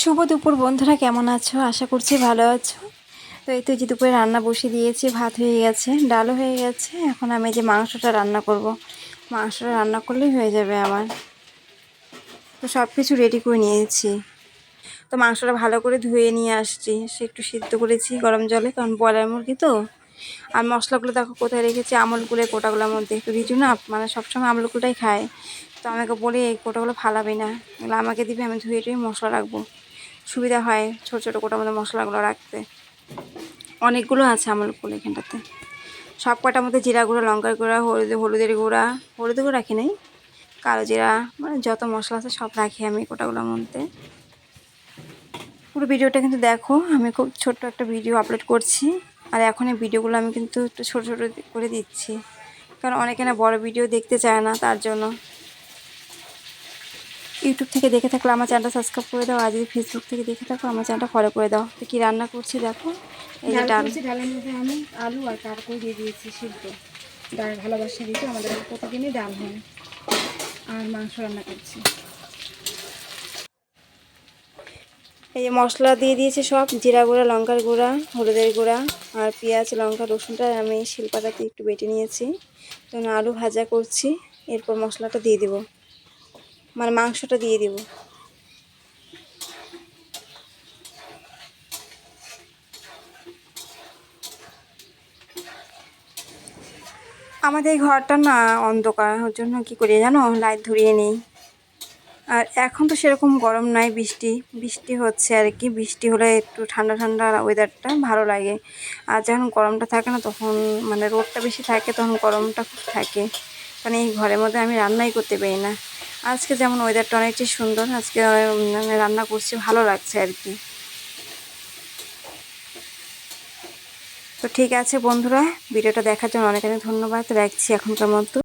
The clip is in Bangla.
শুভ দুপুর বন্ধুরা, কেমন আছো? আশা করছি ভালো আছো। তো এই তো যে দুপুরে রান্না বসিয়ে দিয়েছি, ভাত হয়ে গেছে, ডালও হয়ে গেছে। এখন আমি যে মাংসটা রান্না করব। মাংসটা রান্না করলেই হয়ে যাবে আমার। তো সব কিছু রেডি করে নিয়েছি। তো মাংসটা ভালো করে ধুয়ে নিয়ে আসছি। সে একটু সিদ্ধ করেছি গরম জলে, কারণ বয়লার মুরগি তো। আর মশলাগুলো দেখো কোথায় রেখেছি, আমল গুলে কোটাগুলোর মধ্যে। একটু রিজু না মানে সবসময় আমল গুলোটাই খায়। তো আমাকে বলি এই কোটাগুলো ফালাবি না। আমাকে দিবে, আমি ধুয়ে টুয়ে মশলা রাখব। সুবিধা হয় ছোটো ছোটো কোটার মধ্যে মশলাগুলো রাখতে। অনেকগুলো আছে আমারগুলো এখানটাতে। সব কটার মধ্যে জিরা গুঁড়া, লঙ্কার গুঁড়া, হলুদ, হলুদের গুঁড়া হলুদ গুঁড়া রাখি নাই। কালো জিরা মানে যত মশলা আছে সব রাখি আমি কোটাগুলোর মধ্যে। পুরো ভিডিওটা কিন্তু দেখো, আমি খুব ছোট্ট একটা ভিডিও আপলোড করছি। আর এখন এই ভিডিওগুলো আমি কিন্তু একটু ছোটো ছোটো করে দিচ্ছি। কারণ অনেকে না বড় ভিডিও দেখতে চায় না, তার জন্য। ইউটিউব থেকে দেখে থাকলে আমার চ্যানেলটা সাবস্ক্রাইব করে দাও। আর যদি ফেসবুক থেকে দেখে থাকো আমার চ্যানেলটা ফলো করে দাও। তো কী রান্না করছি দেখো? এই যে ডাল ডাল। ডালের মধ্যে আমি আলু আর কারকল দিয়ে দিয়েছি সিদ্ধ। ডাল ভালোবাসি দিতে আমাদের প্রতিদিনই ডাল হয়। আর মাংস রান্না করছি। এই যে মশলা দিয়ে দিয়েছি সব জিরা গুঁড়া লঙ্কার গুঁড়া হলুদের গুঁড়া আর পেঁয়াজ লঙ্কা রসুনটা আমি শিলপাটাতে একটু বেটে নিয়েছি। তখন আলু ভাজা করছি এরপর মশলাটা দিয়ে দিব। মানে মাংসটা দিয়ে দিব। আমাদের ঘরটা না অন্ধকার জন্য কী করি জানো? লাইট ধরিয়ে নেই। আর এখন তো সেরকম গরম নাই, বৃষ্টি। বৃষ্টি হচ্ছে আর কি, বৃষ্টি হলে একটু ঠান্ডা ঠান্ডা ওয়েদারটা ভালো লাগে। আর যখন গরমটা থাকে না তখন মানে রোদটা বেশি থাকে, তখন গরমটা খুব থাকে। কারণ এই ঘরের মধ্যে আমি রান্নাই করতে পারি না। আজকে যেমন ওয়েদারটা অনেকটাই সুন্দর, আজকে রান্না করছি, ভালো লাগছে আর কি তো ঠিক আছে বন্ধুরা, ভিডিওটা দেখার জন্য অনেক অনেক ধন্যবাদ, রাখছি এখনকার মতো।